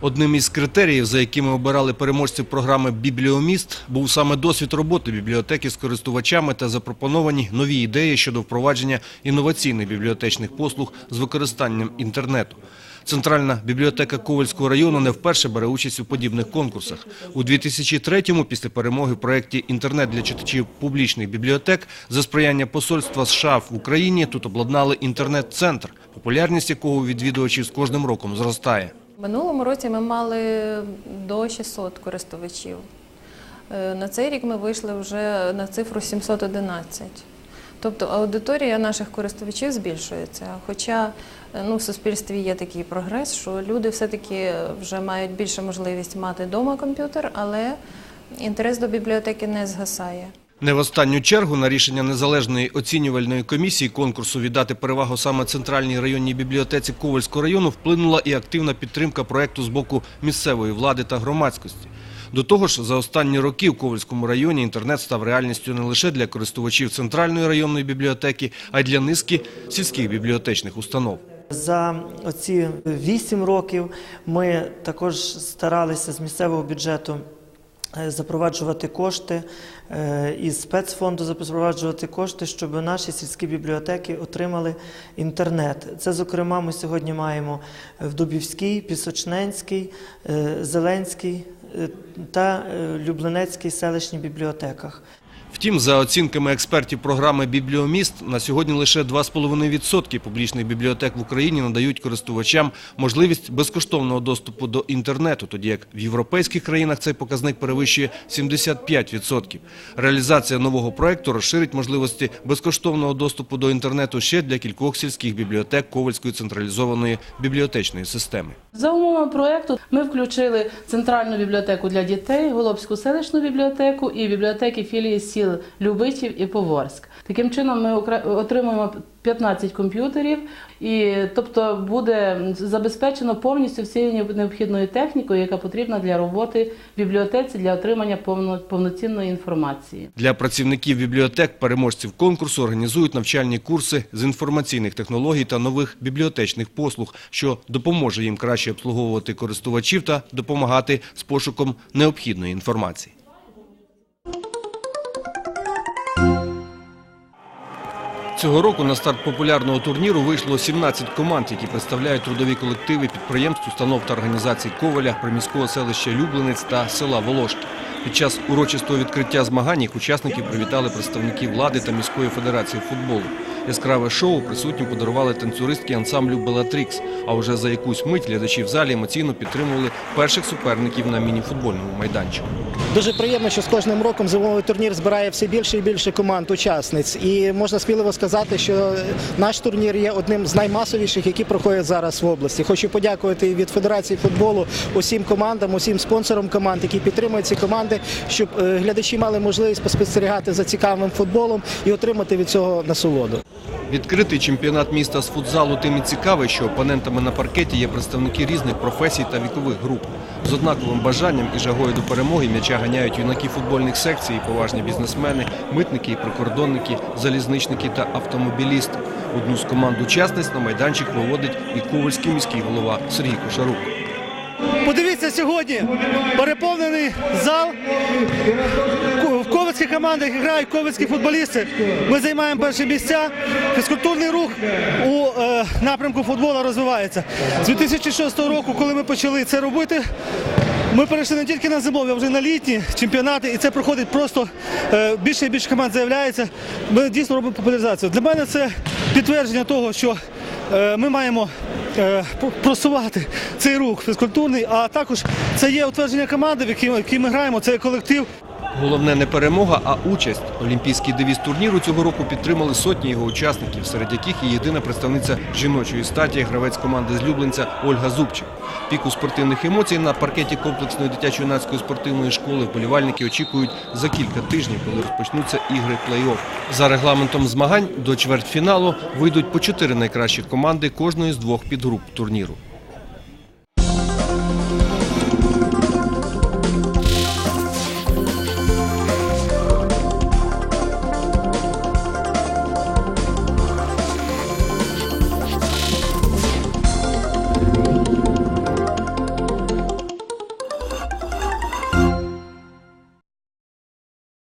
Одним із критеріїв, за якими обирали переможців програми Бібліоміст, був саме досвід роботи бібліотеки з користувачами та запропоновані нові ідеї щодо впровадження інноваційних бібліотечних послуг з використанням інтернету. Центральна бібліотека Ковальського району не вперше бере участь у подібних конкурсах. У 2003-му, після перемоги в проєкті «Інтернет для читачів публічних бібліотек» за сприяння посольства США в Україні тут обладнали інтернет-центр, популярність якого відвідувачів з кожним роком зростає. Минулому році ми мали до 600 користувачів. Е, На цей рік ми вийшли вже на цифру 711. Тобто аудиторія наших користувачів збільшується. Хоча е, ну, в суспільстві є такий прогрес, що люди все-таки вже мають більше можливість мати вдома комп'ютер, але інтерес до бібліотеки не згасає. Не в останню чергу на рішення незалежної оцінювальної комісії конкурсу віддати перевагу саме центральній районній бібліотеці Ковальського району вплинула і активна підтримка проекту з боку місцевої влади та громадськості. До того ж, за останні роки в Ковальському районі інтернет став реальністю не лише для користувачів центральної районної бібліотеки, а й для низки сільських бібліотечних установ. За оці вісім років ми також старалися з місцевого бюджету запроваджувати кошти е, із спецфонду запроваджувати кошти, щоб наші сільські бібліотеки отримали інтернет. Це, зокрема, ми сьогодні маємо в Дубівській, Пісочненській, е, Зеленській е, та е, Люблинецькій селищній бібліотеках. Втім, за оцінками експертів програми «Бібліоміст», на сьогодні лише 2,5% публічних бібліотек в Україні надають користувачам можливість безкоштовного доступу до інтернету, тоді як в європейських країнах цей показник перевищує 75%. Реалізація нового проекту розширить можливості безкоштовного доступу до інтернету ще для кількох сільських бібліотек Ковальської централізованої бібліотечної системи. За умовами проєкту ми включили центральну бібліотеку для дітей, Голобську селищну бібліотеку і бібліотеки філії сіл Любичів і Поворськ. Таким чином ми отримуємо 15 комп'ютерів, і тобто буде забезпечено повністю всією необхідною технікою, яка потрібна для роботи в бібліотеці для отримання повно- повноцінної інформації. Для працівників бібліотек, переможців конкурсу організують навчальні курси з інформаційних технологій та нових бібліотечних послуг, що допоможе їм краще обслуговувати користувачів та допомагати з пошуком необхідної інформації. Цього року на старт популярного турніру вийшло 17 команд, які представляють трудові колективи підприємств, установ та організацій Коваля, приміського селища Люблинець та села Волошки. Під час урочистого відкриття змагань їх учасників привітали представники влади та міської федерації футболу. Яскраве шоу присутнім подарували танцюристки ансамблю Белатрікс. А вже за якусь мить глядачі в залі емоційно підтримували перших суперників на мініфутбольному майданчику. Дуже приємно, що з кожним роком зимовий турнір збирає все більше і більше команд учасниць. І можна сміливо сказати, що наш турнір є одним з наймасовіших, які проходять зараз в області. Хочу подякувати від Федерації футболу усім командам, усім спонсорам команд, які підтримують ці команди, щоб е, глядачі мали можливість поспостерігати за цікавим футболом і отримати від цього насолоду. Відкритий чемпіонат міста з футзалу тим і цікавий, що опонентами на паркеті є представники різних професій та вікових груп. З однаковим бажанням і жагою до перемоги м'яча ганяють юнаки футбольних секцій, поважні бізнесмени, митники і прикордонники, залізничники та автомобілісти. Одну з команд учасниць на майданчик виводить і ковальський міський голова Сергій Кошарук. Подивіться сьогодні переповнений зал. В ковицьких командах грають ковицькі футболісти. Ми займаємо перші місця. Фізкультурний рух у е, напрямку футболу розвивається. З 2006 року, коли ми почали це робити, ми перейшли не тільки на зимові, а вже на літні чемпіонати, і це проходить просто е, більше і більше команд заявляється. Ми дійсно робимо популяризацію. Для мене це підтвердження того, що е, ми маємо просувати цей рух фізкультурний, а також це є утвердження команди, в якій, ми граємо, це є колектив. Головне не перемога, а участь. Олімпійський девіз турніру цього року підтримали сотні його учасників, серед яких і єдина представниця жіночої статі, гравець команди з Люблинця Ольга Зубчик. Піку спортивних емоцій на паркеті комплексної дитячо-юнацької спортивної школи вболівальники очікують за кілька тижнів, коли розпочнуться ігри плей-офф. За регламентом змагань до чвертьфіналу вийдуть по чотири найкращих команди кожної з двох підгруп турніру.